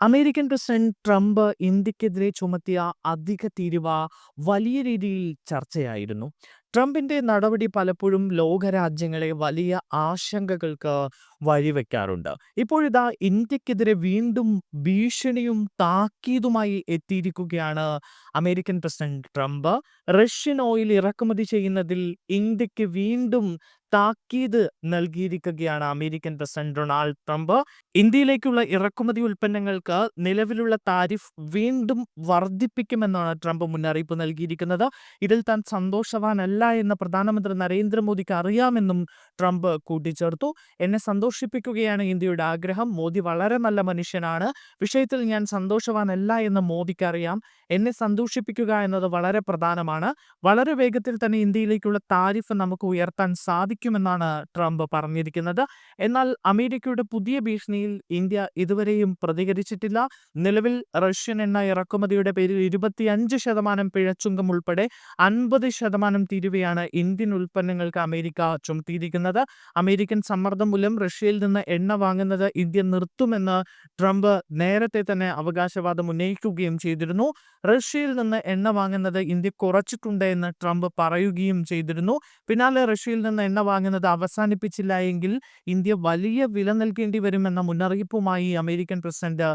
American president Trump ഇന്ത്യക്കെതിരെ ചുമത്തിയ അധിക തീരുവ വലിയ രീതിയിൽ ചർച്ചയായിരുന്നു. ട്രംപിന്റെ നടപടി പലപ്പോഴും ലോകരാജ്യങ്ങളെ വലിയ ആശങ്കകൾക്ക് വഴിവെക്കാറുണ്ട്. ഇപ്പോഴിതാ ഇന്ത്യക്കെതിരെ വീണ്ടും ഭീഷണിയും താക്കീതുമായി എത്തിയിരിക്കുകയാണ് American president Trump. Russian oil ഇറക്കുമതി ചെയ്യുന്നതിൽ ഇന്ത്യയ്ക്ക് വീണ്ടും താക്കീത് നൽകിയിരിക്കുകയാണ് അമേരിക്കൻ പ്രസിഡന്റ് ഡൊണാൾഡ് ട്രംപ്. ഇന്ത്യയിലേക്കുള്ള ഇറക്കുമതി ഉൽപ്പന്നങ്ങൾക്ക് നിലവിലുള്ള താരിഫ് വീണ്ടും വർദ്ധിപ്പിക്കുമെന്നാണ് ട്രംപ് മുന്നറിയിപ്പ് നൽകിയിരിക്കുന്നത്. ഇതിൽ താൻ സന്തോഷവാനല്ല എന്ന് പ്രധാനമന്ത്രി നരേന്ദ്രമോദിക്ക് അറിയാമെന്നും ട്രംപ് കൂട്ടിച്ചേർത്തു. എന്നെ സന്തോഷിപ്പിക്കുകയാണ് ഇന്ത്യയുടെ ആഗ്രഹം. മോദി വളരെ നല്ല മനുഷ്യനാണ്. വിഷയത്തിൽ ഞാൻ സന്തോഷവാനല്ല എന്ന് മോദിക്കറിയാം. എന്നെ സന്തോഷിപ്പിക്കുക എന്നത് വളരെ പ്രധാനമാണ്. വളരെ വേഗത്തിൽ തന്നെ ഇന്ത്യയിലേക്കുള്ള താരിഫ് നമുക്ക് ഉയർത്താൻ സാധിക്കുമെന്നാണ് ട്രംപ് പറഞ്ഞിരിക്കുന്നത്. എന്നാൽ അമേരിക്കയുടെ പുതിയ ഭീഷണിയിൽ ഇന്ത്യ ഇതുവരെയും പ്രതികരിച്ചിട്ടില്ല. നിലവിൽ റഷ്യൻ എണ്ണ ഇറക്കുമതിയുടെ പേരിൽ ഇരുപത്തിയഞ്ച് ശതമാനം പിഴച്ചുങ്കം ഉൾപ്പെടെ അൻപത് ശതമാനം തീരുവയാണ് ഇന്ത്യൻ ഉൽപ്പന്നങ്ങൾക്ക് അമേരിക്ക ചുമത്തിയിരിക്കുന്നത്. അമേരിക്കൻ സമ്മർദ്ദം മൂലം റഷ്യയിൽ നിന്ന് എണ്ണ വാങ്ങുന്നത് ഇന്ത്യ നിർത്തുമെന്ന് ട്രംപ് നേരത്തെ തന്നെ അവകാശവാദം ഉന്നയിക്കുകയും ചെയ്തിരുന്നു. റഷ്യയിൽ നിന്ന് എണ്ണ വാങ്ങുന്നത് ഇന്ത്യ കുറച്ചിട്ടുണ്ട് എന്ന് ട്രംപ് പറയുകയും ചെയ്തിരുന്നു. പിന്നാലെ റഷ്യയിൽ നിന്ന് എണ്ണ വാങ്ങുന്നത് അവസാനിപ്പിച്ചില്ല എങ്കിൽ ഇന്ത്യ വലിയ വില നൽകേണ്ടി വരുമെന്ന മുന്നറിയിപ്പുമായി അമേരിക്കൻ പ്രസിഡന്റ്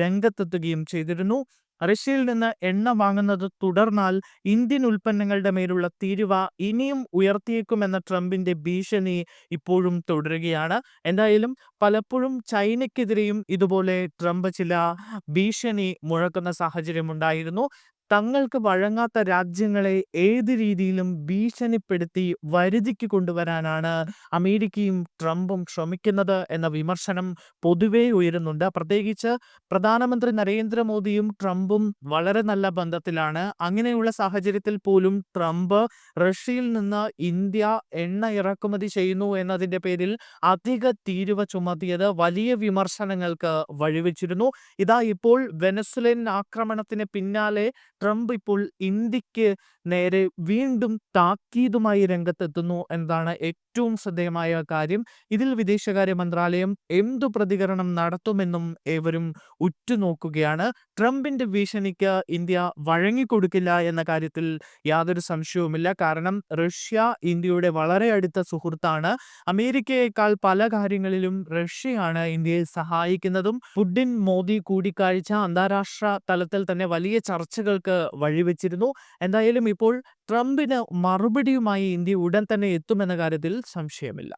രംഗത്തെത്തുകയും ചെയ്തിരുന്നു. റഷ്യയിൽ നിന്ന് എണ്ണ വാങ്ങുന്നത് തുടർന്നാൽ ഇന്ത്യൻ ഉൽപ്പന്നങ്ങളുടെ മേലുള്ള തീരുവ ഇനിയും ഉയർത്തിയേക്കുമെന്ന ട്രംപിന്റെ ഭീഷണി ഇപ്പോഴും തുടരുകയാണ്. എന്തായാലും പലപ്പോഴും ചൈനയ്ക്കെതിരെയും ഇതുപോലെ ട്രംപ് ചില ഭീഷണി മുഴക്കുന്ന സാഹചര്യമുണ്ടായിരുന്നു. തങ്ങൾക്ക് വഴങ്ങാത്ത രാജ്യങ്ങളെ ഏത് രീതിയിലും ഭീഷണിപ്പെടുത്തി വരുതിക്ക് കൊണ്ടുവരാനാണ് അമേരിക്കയും ട്രംപും ശ്രമിക്കുന്നത് എന്ന വിമർശനം പൊതുവേ ഉയരുന്നുണ്ട്. പ്രത്യേകിച്ച് പ്രധാനമന്ത്രി നരേന്ദ്രമോദിയും ട്രംപും വളരെ നല്ല ബന്ധത്തിലാണ്. അങ്ങനെയുള്ള സാഹചര്യത്തിൽ പോലും ട്രംപ് റഷ്യയിൽ നിന്ന് ഇന്ത്യ എണ്ണ ഇറക്കുമതി ചെയ്യുന്നു എന്നതിന്റെ പേരിൽ അധിക തീരുവ ചുമത്തിയത് വലിയ വിമർശനങ്ങൾക്ക് വഴിവെച്ചിരുന്നു. ഇതാ ഇപ്പോൾ വെനസ്വലൻ ആക്രമണത്തിന് പിന്നാലെ ട്രംപ് ഇപ്പോൾ ഇന്ത്യയ്ക്ക് നേരെ വീണ്ടും താക്കീതുമായി രംഗത്തെത്തുന്നു എന്നതാണ് ഏറ്റവും ശ്രദ്ധേയമായ കാര്യം. ഇതിൽ വിദേശകാര്യ മന്ത്രാലയം എന്തു പ്രതികരണം നടത്തുമെന്നും ഏവരും ഉറ്റുനോക്കുകയാണ്. ട്രംപിന്റെ ഭീഷണിക്ക് ഇന്ത്യ വഴങ്ങിക്കൊടുക്കില്ല എന്ന കാര്യത്തിൽ യാതൊരു സംശയവുമില്ല. കാരണം റഷ്യ ഇന്ത്യയുടെ വളരെ അടുത്ത സുഹൃത്താണ്. അമേരിക്കയേക്കാൾ പല കാര്യങ്ങളിലും റഷ്യയാണ് ഇന്ത്യയെ സഹായിക്കുന്നതും. പുടിൻ മോദി കൂടിക്കാഴ്ച അന്താരാഷ്ട്ര തലത്തിൽ തന്നെ വലിയ ചർച്ചകൾക്ക് വഴിവെച്ചിരുന്നു. എന്തായാലും ഇപ്പോൾ ട്രംപിന് മറുപടിയുമായി ഇന്ത്യ ഉടൻ തന്നെ എത്തുമെന്ന കാര്യത്തിൽ സംശയമില്ല.